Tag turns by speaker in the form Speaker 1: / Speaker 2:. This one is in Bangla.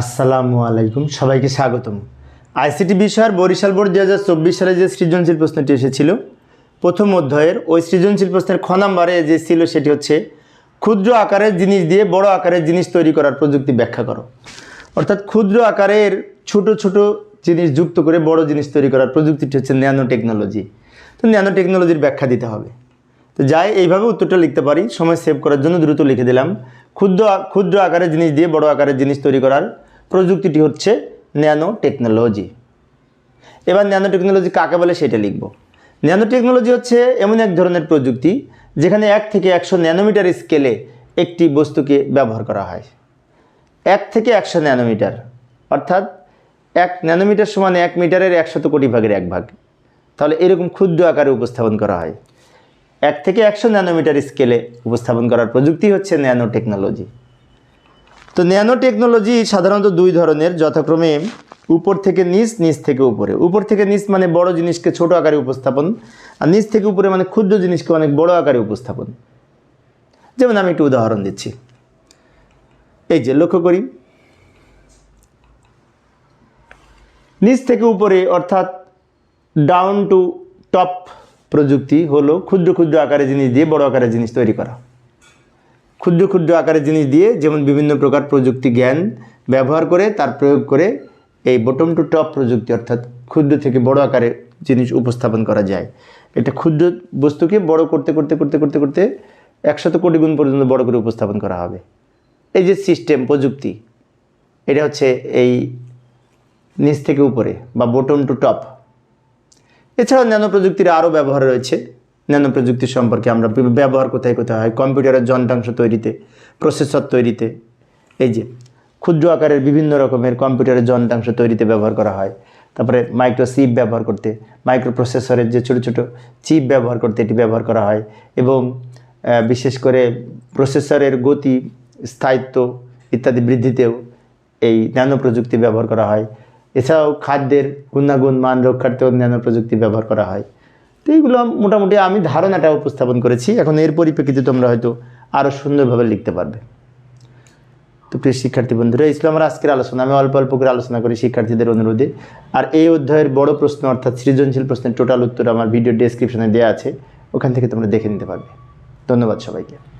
Speaker 1: আসসালামু আলাইকুম, সবাইকে স্বাগতম। আইসিটি বিষয়ের বরিশাল বোর্ড দু হাজার চব্বিশ সালে যে সৃজনশীল প্রশ্নটি এসেছিল, প্রথম অধ্যায়ের ওই সৃজনশীল প্রশ্নের খ নম্বরে যে ছিল সেটি হচ্ছে, ক্ষুদ্র আকারের জিনিস দিয়ে বড় আকারের জিনিস তৈরি করার প্রযুক্তি ব্যাখ্যা করো। অর্থাৎ ক্ষুদ্র আকারের ছোট ছোট জিনিস যুক্ত করে বড় জিনিস তৈরি করার প্রযুক্তিটি হচ্ছে ন্যানো টেকনোলজি তো ন্যানো টেকনোলজির ব্যাখ্যা দিতে হবে। তো যাই, এইভাবে উত্তরটা লিখতে পারি। সময় সেভ করার জন্য দ্রুত লিখে দিলাম। ক্ষুদ্র ক্ষুদ্র আকারের জিনিস দিয়ে বড় আকারের জিনিস তৈরি করার প্রযুক্তিটি হচ্ছে ন্যানো টেকনোলজি। এবার ন্যানো টেকনোলজি কাকে বলে সেটা লিখব। ন্যানো টেকনোলজি হচ্ছে এমন এক ধরনের প্রযুক্তি যেখানে এক থেকে একশো ন্যানোমিটার স্কেলে একটি বস্তুকে ব্যবহার করা হয়। এক থেকে একশো ন্যানোমিটার, অর্থাৎ এক ন্যানোমিটার সমান এক মিটারের একশত কোটি ভাগের এক ভাগ। তাহলে এরকম ক্ষুদ্র আকারে উপস্থাপন করা হয়। এক থেকে একশো ন্যানোমিটার স্কেলে উপস্থাপন করার প্রযুক্তি হচ্ছে ন্যানো টেকনোলজি তো ন্যানো টেকনোলজি সাধারণত দুই ধরনের, যথাক্রমে উপর থেকে নিচ নিচ থেকে উপরে। উপর থেকে নিচ মানে বড় জিনিসকে ছোট আকারে উপস্থাপন, আর নিচ থেকে উপরে মানে ক্ষুদ্র জিনিসকে অনেক বড় আকারে উপস্থাপন। যেমন আমি একটু উদাহরণ দিচ্ছি। এই যে, লক্ষ্য করি। নিচ থেকে উপরে, অর্থাৎ ডাউন টু টপ প্রযুক্তি হলো ক্ষুদ্র ক্ষুদ্র আকারে জিনিস দিয়ে বড় আকারে জিনিস তৈরি করা। ক্ষুদ্র ক্ষুদ্র আকারের জিনিস দিয়ে যেমন বিভিন্ন প্রকার প্রযুক্তি জ্ঞান ব্যবহার করে, তার প্রয়োগ করে এই বটম টু টপ প্রযুক্তি অর্থাৎ ক্ষুদ্র থেকে বড় আকারে জিনিস উপস্থাপন করা যায়। এটা ক্ষুদ্র বস্তুকে বড় করতে করতে করতে করতে করতে একশত কোটি গুণ পর্যন্ত বড় করে উপস্থাপন করা হবে। এই যে সিস্টেম প্রযুক্তি, এটা হচ্ছে এই নিচ থেকে উপরে বা বটম টু টপ এছাড়াও ন্যানো প্রযুক্তির আরও ব্যবহার রয়েছে। ন্যানো প্রযুক্তি সম্পর্কে আমরা ব্যবহার কোথায় কোথায় হয়? কম্পিউটারের যন্ত্রাংশ তৈরিতে, প্রসেসর তৈরিতে, এই যে ক্ষুদ্র আকারের বিভিন্ন রকমের কম্পিউটারের যন্ত্রাংশ তৈরিতে ব্যবহার করা হয়। তারপরে মাইক্রো চিপ ব্যবহার করতে মাইক্রো প্রসেসরের যে ছোটো ছোটো চিপ ব্যবহার করতে এটি ব্যবহার করা হয় এবং বিশেষ করে প্রসেসরের গতি, স্থায়িত্ব ইত্যাদি বৃদ্ধিতেও এই ন্যানো প্রযুক্তি ব্যবহার করা হয়। এছাড়াও খাদ্যের গুণাগুণ, মান রক্ষার্থে অন্যান্য প্রযুক্তি ব্যবহার করা হয়। তো এইগুলো মোটামুটি আমি ধারণাটা উপস্থাপন করেছি। এখন এর পরিপ্রেক্ষিতে তোমরা হয়তো আরও সুন্দরভাবে লিখতে পারবে। তো প্রিয় শিক্ষার্থী বন্ধুরা, এই ছিল আমার আজকের আলোচনা। আমি অল্প অল্প করে আলোচনা করি শিক্ষার্থীদের অনুরোধে। আর এই অধ্যায়ের বড় প্রশ্ন, অর্থাৎ সৃজনশীল প্রশ্নের টোটাল উত্তর আমার ভিডিও ডেসক্রিপশনে দেওয়া আছে। ওখান থেকে তোমরা দেখে নিতে পারবে। ধন্যবাদ সবাইকে।